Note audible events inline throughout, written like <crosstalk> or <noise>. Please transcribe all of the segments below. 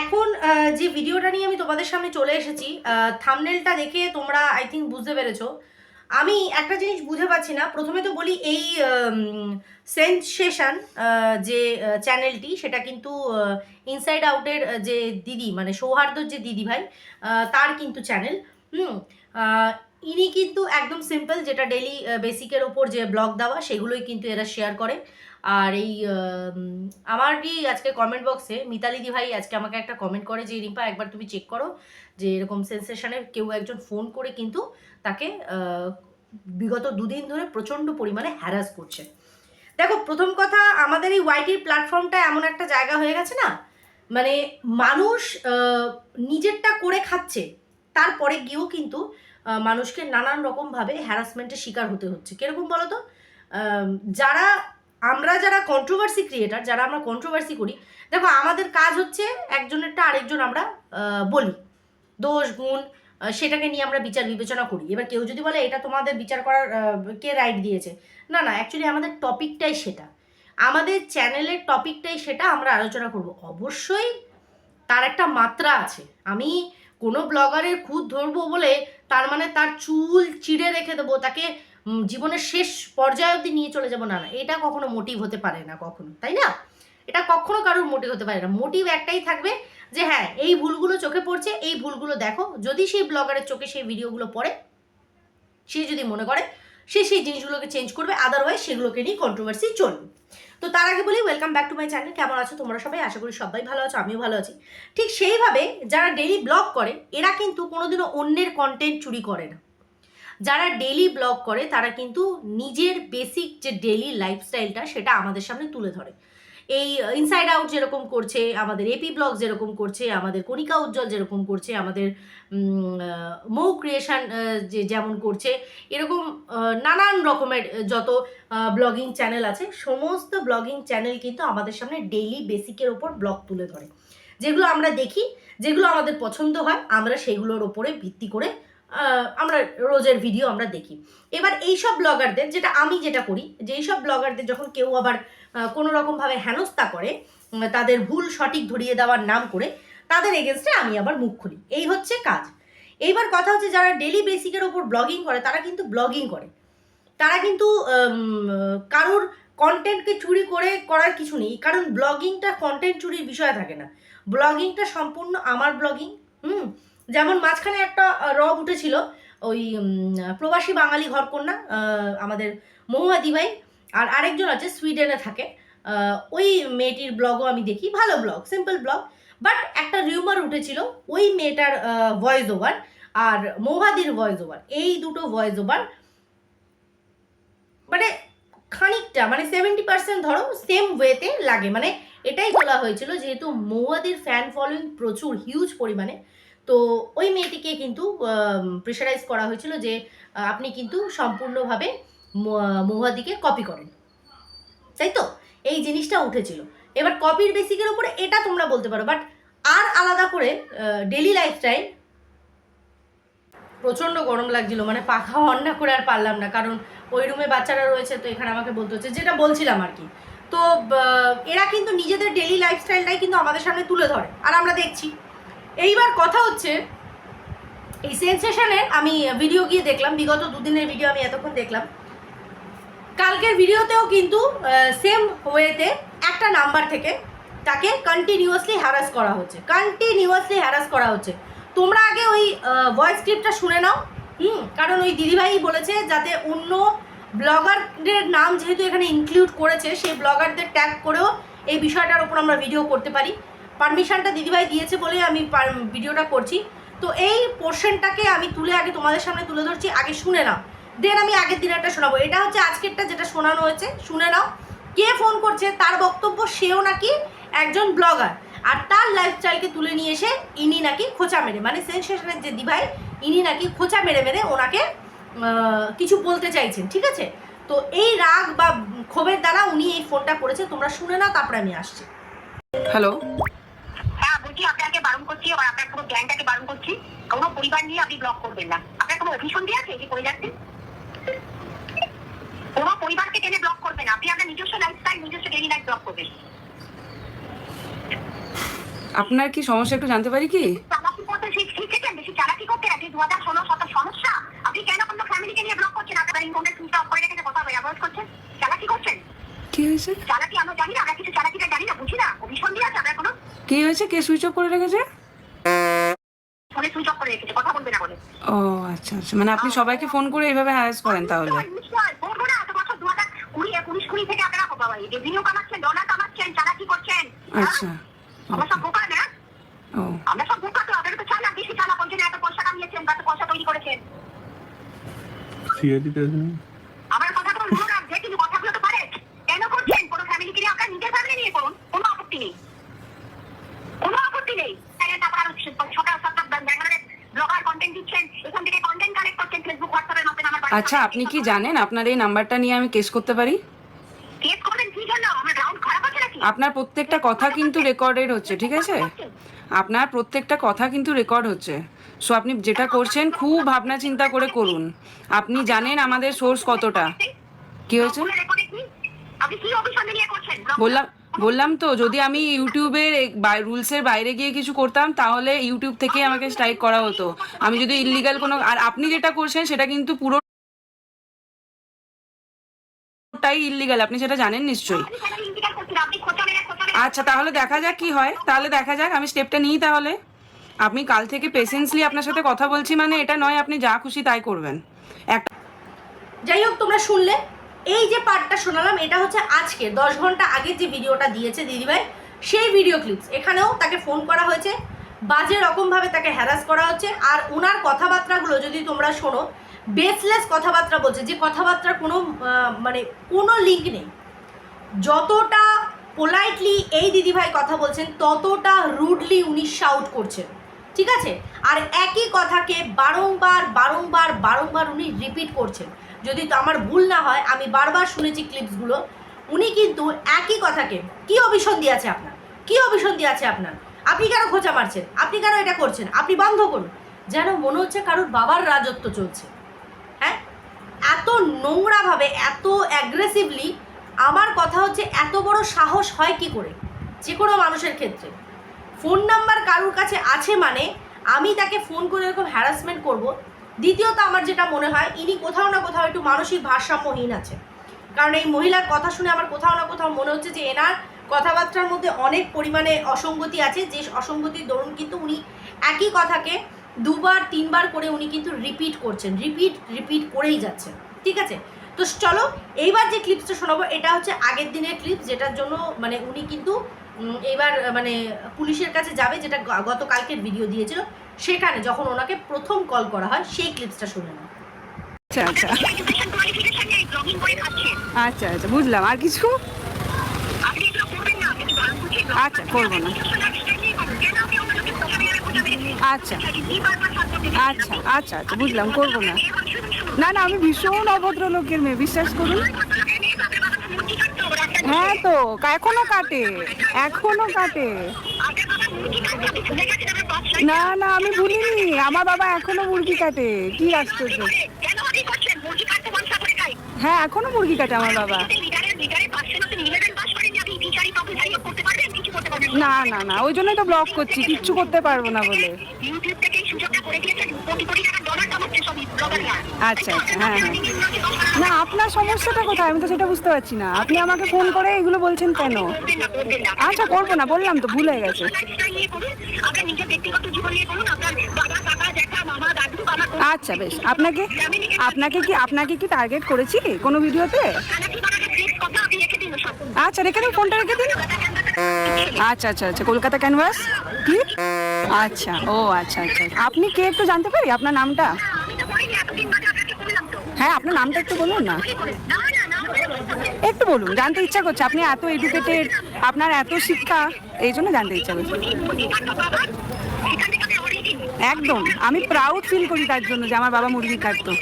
এখন যে ভিডিওটা নিয়ে আমি তোমাদের সামনে চলে এসেছি থামনেলটা দেখে তোমরা আই থিঙ্ক বুঝতে পেরেছ। আমি একটা জিনিস বুঝে পাচ্ছি না। প্রথমে তো বলি এই সেন্সেশন যে চ্যানেলটি সেটা কিন্তু ইনসাইড আউটের যে দিদি মানে সৌহার্দ্যর যে দিদি ভাই তার কিন্তু চ্যানেল হুম ইনি কিন্তু একদম সিম্পল যেটা ডেলি বেসিকের ওপর যে ব্লগ দেওয়া সেগুলোই কিন্তু এরা শেয়ার করে। আর এই উম, আমারই আজকে কমেন্ট বক্সে মিতালি দি ভাই আজকে আমাকে একটা কমেন্ট করে যে রিম্পা একবার তুমি চেক করো যে এরকম সেন্সেশনে কেউ একজন ফোন করে কিন্তু তাকে বিগত দুদিন ধরে প্রচণ্ড পরিমাণে হ্যারাস করছে। দেখো প্রথম কথা আমাদের এই ওয়াইটির প্ল্যাটফর্মটা এমন একটা জায়গা হয়ে গেছে না মানে মানুষ নিজেরটা করে খাচ্ছে। তারপরে গিয়েও কিন্তু মানুষকে নানান রকমভাবে হ্যারাসমেন্টের শিকার হতে হচ্ছে। কীরকম বলো তো যারা, আমরা যারা কন্ট্রোভার্সি ক্রিয়েটার যারা আমরা কন্ট্রোভার্সি করি, দেখো আমাদের কাজ হচ্ছে একজনেরটা আরেকজন আমরা বলি। দোষ, গুণ সেটাকে নিয়ে আমরা বিচার বিবেচনা করি। এবার কেউ যদি বলে, এটা তোমাদের বিচার করার কে রাইট দিয়েছে? না না অ্যাকচুয়ালি আমাদের টপিকটাই সেটা। আমাদের চ্যানেলের টপিকটাই সেটা আমরা আলোচনা করব। অবশ্যই তার একটা মাত্রা আছে। আমি কোনো ব্লগারের খুদ ধরবো বলে তার মানে তার চুল চিড়ে রেখে দেবো, তাকে জীবনের শেষ পর্যায়ে অবধি নিয়ে চলে যাব, না না, এটা কখনো মোটিভ হতে পারে না কখনো, তাই না? এটা কখনো কারোর মোটিভ হতে পারে না মোটিভ একটাই থাকবে যে হ্যাঁ এই ভুলগুলো চোখে পড়ছে, এই ভুলগুলো দেখো, যদি সেই ব্লগারের চোখে সেই ভিডিওগুলো পড়ে, সে যদি মনে করে, সে সেই জিনিসগুলোকে চেঞ্জ করবে আদারওয়াইজ সেগুলোকে নিয়ে কন্ট্রোভার্সি চলবে। তো তার আগে বলি welcome back to my channel কেমন আছো তোমরা সবাই? আশা করি সবাই ভালো আছো, আমিও ভালো আছি। ঠিক সেইভাবে যারা ডেলি ব্লগ করে, এরা কিন্তু কোনোদিনও অন্যের কন্টেন্ট চুরি করে না। যারা ডেলি ব্লগ করে, তারা কিন্তু নিজের বেসিক যে ডেলি লাইফস্টাইলটা সেটা আমাদের সামনে তুলে ধরে। এই ইনসাইড আউট যেরকম করছে, আমাদের এপি ব্লগ যেরকম করছে, আমাদের কণিকা উজ্জ্বল যেরকম করছে, আমাদের মৌ ক্রিয়েশন যে যেমন করছে, এরকম নানান রকমের যত ব্লগিং চ্যানেল আছে, সমস্ত ব্লগিং চ্যানেল কিন্তু আমাদের সামনে ডেইলি বেসিকের ওপর ব্লগ তুলে ধরে। যেগুলো আমরা দেখি, যেগুলো আমাদের পছন্দ হয়, আমরা সেগুলোর ওপরে ভিত্তি করে আমরা রোজের ভিডিও আমরা দেখি। এবার এইসব ব্লগারদের যেটা আমি যেটা করি, যে এইসব ব্লগারদের যখন কেউ আবার কোনো রকমভাবে হেনস্থা করে তাদের ভুল সঠিক ধরিয়ে দেওয়ার নাম করে, তাদের এগেনস্টে আমি আবার মুখ খুলি। এই হচ্ছে কাজ। এইবার কথা হচ্ছে যারা ডেলি বেসিকের ওপর ব্লগিং করে, তারা কিন্তু ব্লগিং করে। তারা কিন্তু কারোর কন্টেন্টকে চুরি করে করার কিছু নেই, কারণ ব্লগিংটা কন্টেন্ট চুরির বিষয় থাকে না। ব্লগিংটা সম্পূর্ণ আমার ব্লগিং হুম? যেমন মাঝখানে একটা রব উঠেছিল, ওই প্রবাসী বাঙালি ঘরকন্যা আমাদের মহুয়া দিভাই আর আরেকজন আছে সুইডেনে থাকে ওই মেয়েটির ব্লগও আমি দেখি, ভালো ব্লগ সিম্পল ব্লগ বাট একটা রিউমার উঠেছিল, ওই মেয়েটার ভয়েস ওভার আর মৌহাদির ভয়েস ওভার এই দুটো ভয়েস ওভার মানে খানিকটা মানে সেভেন্টি পার্সেন্ট ধরো সেম ওয়েতে লাগে মানে এটাই বলা হয়েছিল, যেহেতু মৌয়াদির ফ্যান ফলোয়িং প্রচুর হিউজ পরিমাণে তো ওই মেয়েটিকে কিন্তু প্রেশারাইজ করা হয়েছিল যে আপনি কিন্তু সম্পূর্ণভাবে মৌ- মৌয়াদিকে কপি করেন। তাই তো? এই জিনিসটা উঠেছিল। এবার কপির বেসিকের উপরে এটা তোমরা বলতে পারো বাট আর আলাদা করে ডেলি লাইফস্টাইল প্রচণ্ড গরম লাগছিল মানে পাখা অন না করে আর পারলাম না, কারণ ওই রুমে বাচ্চারা রয়েছে, তো এখানে আমাকে বলতে হচ্ছে, যেটা বলছিলাম আর কি। তো এরা কিন্তু নিজেদের ডেলি লাইফস্টাইলটাই কিন্তু আমাদের সামনে তুলে ধরে, আর আমরা দেখছি। এইবার কথা হচ্ছে, এই সেন্সেশনের আমি ভিডিও গিয়ে দেখলাম, বিগত দুদিনের ভিডিও আমি এতক্ষণ দেখলাম। কালকের ভিডিওতেও কিন্তু সেম ওয়েতে একটা নাম্বার থেকে তাকে কন্টিনিউয়াসলি হ্যারাস করা হচ্ছে। কন্টিনিউয়াসলি হ্যারাস করা হচ্ছে। তোমরা আগে ওই ভয়েস ক্লিপটা শুনে নাও। হুম, কারণ ওই দিদিভাই বলেছে যাতে অন্য ব্লগারদের নাম যেহেতু এখানে ইনক্লুড করেছে, সেই ব্লগারদের ট্যাগ করেও এই বিষয়টার ওপর আমরা ভিডিও করতে পারি। পারমিশনটা দিদিভাই দিয়েছে বলেই আমি ভিডিওটা করছি। তো এই পোর্শনটাকে আমি তুলে আগে তোমাদের সামনে তুলে ধরছি, আগে শুনে নাও। দেন আমি আগের দিনেরটা শোনাবো। এটা হচ্ছে আজকেরটা যেটা শোনানো হয়েছে, শুনে নাও। কে ফোন করছে, তার বক্তব্য, সেও নাকি একজন ব্লগার। আর তার লাইফস্টাইলকে তুলে নিয়ে এসে ইনি নাকি খোঁচা মেরে মানে সেন্সেশনের যে দিভাই, ইনি নাকি খোঁচা মেরে মেরে ওনাকে কিছু বলতে চাইছেন, ঠিক আছে? তো এই রাগ বা ক্ষোভের দ্বারা উনি এই ফোনটা করেছে, তোমরা শুনে নাও, তারপরে আমি আসছি। হ্যালো বলছি আপনাকে বারণ করছি আর আপনার পুরো গ্যাংটাকে বারণ করছি। কোনো পরিবার নিয়ে আপনি ব্লক করবেন না। আপনার কোনো অভিসন্ধি আছে যে করে যাচ্ছেন কোনো পরিবারকে টেনে ব্লক করবেন না। আপনি আপনার নিজস্ব লাইফস্টাইল নিজস্ব ডেলি লাইফ ব্লক করবেন। আপনার কি সমস্যা একটু জানতে পারি কি? চালাকি করতে শিখ- শিখেছেন? বেশি চালাকি করতে দু হাজার ষোলো শত সমস্যা? আপনি কেন অন্য ফ্যামিলিকে নিয়ে ব্লক করছেন? আপনার ইনকামটা সুইচ অফ করে রেখেছে অ্যাভয়েড করছেন চালাকি করছেন কি হয়েছে? চালাকি আমরা জানি না আমরা কিছু চালাকিটা কি হয়েছে? কে সুইচ অফ করে রেখেছে? ফোনে সুইচ অফ করে রেখেছে কথা বলবে না বলে। ও আচ্ছা আচ্ছা। মানে আপনি সবাইকে ফোন করে এইভাবে হ্যারাস করেন তাহলে? নিশ্চয় বলব না এত বছর দু হাজার কুড়ি একুশ কুড়ি থেকে আপনারা বাবা এই কামাচ্ছেন ডলার কামাচ্ছেন চালাকি করছেন? আচ্ছা। বোকা না? ও। আমরা কথাগুলো মনে রাখবে কিন্তু কথাগুলো তো পারে। কেন করছেন? কোনো ফ্যামিলিকে নিয়ে আপনার নিজের ফ্যামিলি নিয়ে করুন কোনো আপত্তি নেই। নেই। তাই তারপর সকাল সকাল ব্লগার কন্টেন্ট দিচ্ছেন এখান থেকে কন্টেন্ট কালেক্ট করছেন ফেসবুক হোয়াটসঅ্যাপের মাধ্যমে আমার আচ্ছা আপনি কি জানেন আপনার এই নাম্বারটা নিয়ে আমি কেস করতে পারি? কেস করবেন কি জন্য? আমার গ্রাউন্ড খারাপ আছে নাকি? আপনার প্রত্যেকটা কথা কিন্তু রেকর্ডেড হচ্ছে ঠিক আছে? আপনার প্রত্যেকটা কথা কিন্তু রেকর্ড হচ্ছে। সো আপনি যেটা করছেন খুব ভাবনা চিন্তা করে করুন। আপনি জানেন আমাদের সোর্স কতটা। কি হয়েছে? বললাম বললাম তো, যদি আমি ইউটিউবের রুলসের বাইরে গিয়ে কিছু করতাম, তাহলে ইউটিউব থেকে আমাকে স্ট্রাইক করা হতো। আমি যদি ইলিগাল কোনো, আর আপনি যেটা করছেন, সেটা কিন্তু পুরোটাই ইলিগাল, আপনি সেটা জানেন নিশ্চয়ই। আচ্ছা তাহলে দেখা যাক কি হয়। তাহলে দেখা যাক, আমি স্টেপটা নিই তাহলে। আপনি কাল থেকে পেশেন্সলি আপনার সাথে কথা বলছি মানে এটা নয়, আপনি যা খুশি তাই করবেন। একটা যাই হোক, তোমরা শুনলে। এই যে পার্টটা শোনালাম, এটা হচ্ছে আজকে, দশ ঘণ্টা আগের যে ভিডিওটা দিয়েছে দিদিভাই, সেই ভিডিও ক্লিপস এখানেও তাকে ফোন করা হয়েছে, বাজে রকমভাবে তাকে হ্যারাস করা হচ্ছে, আর ওনার কথাবার্তাগুলো যদি তোমরা শোনো বেসলেস কথাবার্তা বলছে, যে কথাবার্তার কোনো মানে কোনো লিঙ্ক নেই। যতটা পোলাইটলি এই দিদিভাই কথা বলছেন, ততটা রুডলি উনি শাউট করছেন, ঠিক আছে? আর একই কথাকে বারংবার বারংবার বারংবার উনি রিপিট করছেন। যদি তো আমার ভুল না হয়, আমি বারবার শুনেছি ক্লিপসগুলো উনি কিন্তু একই কথাকে কি অভিসন্ধি আছে আপনার? কি অভিসন্ধি আছে আপনার? আপনি কেন খোঁচা মারছেন? আপনি কেন এটা করছেন? আপনি বন্ধ করুন। যেন মনে হচ্ছে কারোর বাবার রাজত্ব চলছে। হ্যাঁ? এত নোংরাভাবে, এত অ্যাগ্রেসিভলি আমার কথা হচ্ছে এত বড় সাহস হয় কি করে? যে কোনো মানুষের ক্ষেত্রে। ফোন নাম্বার কারোর কাছে আছে মানে আমি তাকে ফোন করে এরকম হ্যারাসমেন্ট করব দ্বিতীয়ত আমার যেটা মনে হয়, ইনি কোথাও না কোথাও একটু মানসিক ভারসাম্যহীন আছে কারণ এই মহিলার কথা শুনে আমার কোথাও না কোথাও মনে হচ্ছে যে এনার কথাবার্তার মধ্যে অনেক পরিমাণে অসঙ্গতি আছে। যে অসঙ্গতির দরুন কিন্তু উনি একই কথাকে দুবার, তিনবার করে উনি কিন্তু রিপিট করছেন। রিপিট রিপিট করেই যাচ্ছেন। ঠিক আছে? তো চলো, এইবার যে ক্লিপসটা শোনাবো, এটা হচ্ছে আগের দিনের ক্লিপস যেটার জন্য মানে উনি কিন্তু এবার মানে পুলিশের কাছে যাবে যেটা গতকালকের ভিডিও দিয়েছিল সেখানে যখন ওনাকে প্রথম কল করা হয় সেই ক্লিপসটা শুনে নাও। আচ্ছা আচ্ছা। এডুকেশন কোয়ালিফিকেশন নেই ব্লগিং করে খাচ্ছেন আচ্ছা আচ্ছা বুঝলাম। আর কিছু? আপনি এগুলো করবেন না আপনি ভালো বুঝে আচ্ছা, করব না। আচ্ছা। আচ্ছা আচ্ছা আচ্ছা বুঝলাম করব না। না না আমি ভীষণ অভদ্র লোকের মেয়ে বিশ্বাস করুন। হ্যাঁ তো, এখনও কাটে এখনও কাটে। না না, আমি ভুলিনি, আমার বাবা এখনও মুরগি কাটে, কি আশ্চর্য। হ্যাঁ এখনও মুরগি কাটে আমার বাবা। না না না, ওই জন্যই তো ব্লক করছি, কিচ্ছু করতে পারব না বলে। ইউটিউব থেকে সুযোগটা করে দিয়েছেন কোটি কোটি টাকা ডলার আচ্ছা আচ্ছা হ্যাঁ হ্যাঁ। না, আপনার সমস্যাটা কোথায়? আমি তো সেটা বুঝতে পারছি না। আপনি আমাকে ফোন করে এগুলো বলছেন কেন? আচ্ছা করব না, বললাম তো, ভুল হয়ে গেছে। আচ্ছা বেশ। আপনাকে আপনাকে কি আপনাকে কি টার্গেট করেছি কোনো ভিডিওতে? আচ্ছা রেখে দিন, ফোনটা রেখে দিন। আচ্ছা আচ্ছা আচ্ছা কলকাতা ক্যানভাস কি আচ্ছা ও আচ্ছা আচ্ছা। আপনি কে একটু জানতে পারি আপনার নামটা? হ্যাঁ আপনার নামটা একটু বলুন না। একটু বলুন, জানতে ইচ্ছা করছে। আপনি এত এডুকেটেড আপনার এত শিক্ষা, এই জন্য জানতে ইচ্ছা করছে। একদম, আমি প্রাউড ফিল করি তার জন্য যে আমার বাবা মুরগি কাটতো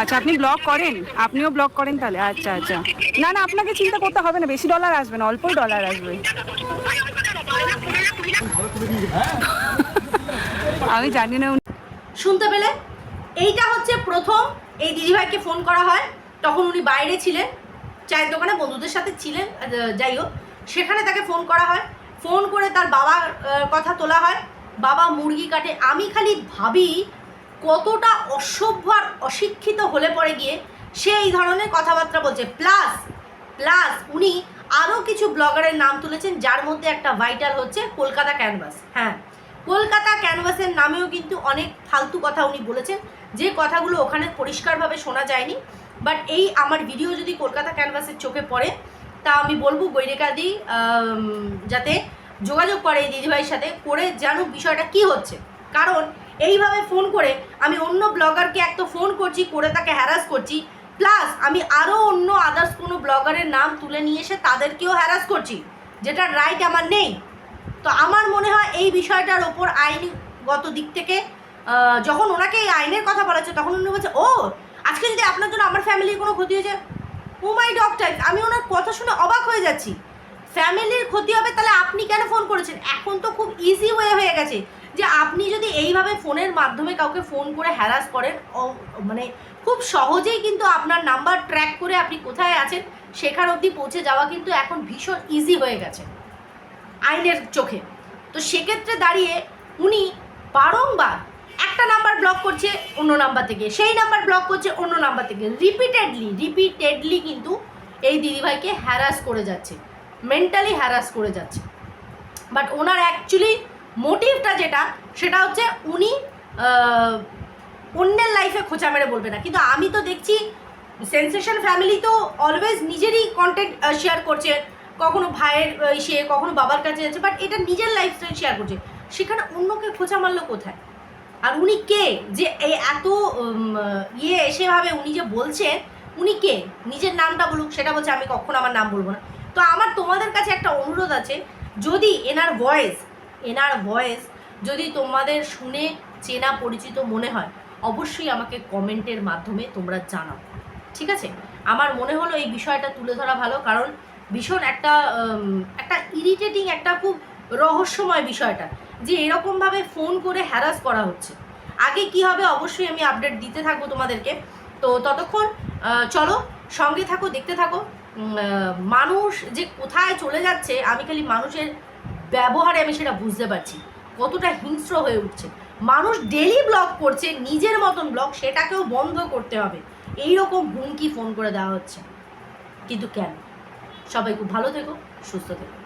আচ্ছা আপনি ব্লগ করেন। আপনিও ব্লগ করেন তাহলে। আচ্ছা আচ্ছা। না না, আপনাকে চিন্তা করতে হবে না। বেশি ডলার আসবে না, অল্পই ডলার আসবে। <laughs> আমি জানি না শুনতে পেলে? এইটা হচ্ছে প্রথম এই দিদিভাইকে ফোন করা হয়। তখন উনি বাইরে ছিলেন। চায়ের দোকানে বন্ধুদের সাথে ছিলেন যাই হোক। সেখানে তাকে ফোন করা হয়। ফোন করে তার বাবার কথা তোলা হয়। বাবা মুরগি কাটে। আমি খালি ভাবি কতটা অসভ্য আর অশিক্ষিত হলে পরে গিয়ে সে এই ধরনের কথাবার্তা বলছে। প্লাস প্লাস উনি আরও কিছু ব্লগারের নাম তুলেছেন, যার মধ্যে একটা ভাইটাল হচ্ছে কলকাতা ক্যানভাস হ্যাঁ কলকাতা ক্যানভাসের নামেও কিন্তু অনেক ফালতু কথা উনি বলেছেন। যে কথাগুলো ওখানে পরিষ্কারভাবে শোনা যায়নি। বাট এই আমার ভিডিও যদি কলকাতা ক্যানভাসের চোখে পড়ে, তা আমি বলব গৈরিকাদি যাতে যোগাযোগ করে এই দিদিভাইয়ের সাথে করে জানুক বিষয়টা কি হচ্ছে। কারণ এইভাবে ফোন করে আমি অন্য ব্লগারকে এক তো ফোন করছি, করে তাকে হ্যারাস করছি প্লাস আমি আরও অন্য আদার্স কোনো ব্লগারের নাম তুলে নিয়ে এসে তাদেরকেও হ্যারাস করছি, যেটা রাইট আমার নেই। তো আমার মনে হয় এই বিষয়টার ওপর আইনগত দিক থেকে যখন ওনাকে এই আইনের কথা বলা হচ্ছে, তখন উনি বলছে, ও, আজকে যদি আপনার জন্য আমার ফ্যামিলির কোনো ক্ষতি হয়েছে? ও মাই টাইপ আমি ওনার কথা শুনে অবাক হয়ে যাচ্ছি। ফ্যামিলির ক্ষতি হবে, তাহলে আপনি কেন ফোন করেছেন? এখন তো খুব ইজি ওয়ে হয়ে গেছে যে আপনি যদি এইভাবে ফোনের মাধ্যমে কাউকে ফোন করে হ্যারাস করেন মানে খুব সহজেই কিন্তু আপনার নাম্বার ট্র্যাক করে আপনি কোথায় আছেন, সেখান অবধি পৌঁছে যাওয়া কিন্তু এখন ভীষণ ইজি হয়ে গেছে আইনের চোখে। তো সেক্ষেত্রে দাঁড়িয়ে উনি বারংবার একটা নাম্বার ব্লক করছে, অন্য নাম্বার থেকে, সেই নাম্বার ব্লক করছে, অন্য নাম্বার থেকে। রিপিটেডলি রিপিটেডলি কিন্তু এই দিদিভাইকে হ্যারাস করে যাচ্ছে মেন্টালি হ্যারাস করে যাচ্ছে। বাট ওনার অ্যাকচুয়ালি মোটিভটা যেটা, সেটা হচ্ছে উনি অন্যের লাইফে খোঁচা মেরে বলবে না। কিন্তু আমি তো দেখছি সেন্সেশন ফ্যামিলি তো অলওয়েজ নিজেরই কন্টেন্ট শেয়ার করছে। কখনো ভাইয়ের ইসে, কখনো বাবার কাছে যাচ্ছে বাট এটা নিজের লাইফস্টাইল শেয়ার করছে। সেখানে অন্যকে খোঁচা মারলো কোথায়? আর উনি কে? যে এই এত ইয়ে এসেভাবে উনি যে বলছেন, উনি কে? নিজের নামটা বলুক, সেটা বলছে, আমি কখনো আমার নাম বলব না। তো আমার তোমাদের কাছে একটা অনুরোধ আছে, যদি এনার ভয়েস এনার ভয়েস যদি তোমাদের শুনে চেনা পরিচিত মনে হয় অবশ্যই আমাকে কমেন্টের মাধ্যমে তোমরা জানাও। ঠিক আছে? আমার মনে হলো এই বিষয়টা তুলে ধরা ভালো, কারণ ভীষণ একটা একটা ইরিটেটিং একটা খুব রহস্যময় বিষয়টা যে এরকমভাবে ফোন করে হ্যারাস করা হচ্ছে। আগে কি হবে অবশ্যই আমি আপডেট দিতে থাকব তোমাদেরকে। তো ততক্ষণ চলো সঙ্গে থাকো, দেখতে থাকো। মানুষ যে কোথায় চলে যাচ্ছে, আমি খালি মানুষের ব্যবহারে আমি সেটা বুঝতে পারছি। কতটা হিংস্র হয়ে উঠছে। মানুষ ডেলি ব্লগ করছে, নিজের মতন ব্লগ সেটাকেও বন্ধ করতে হবে। এই রকম হুমকি ফোন করে দেওয়া হচ্ছে। কিন্তু কেন? সবাই খুব ভালো থেকো, সুস্থ থেকো।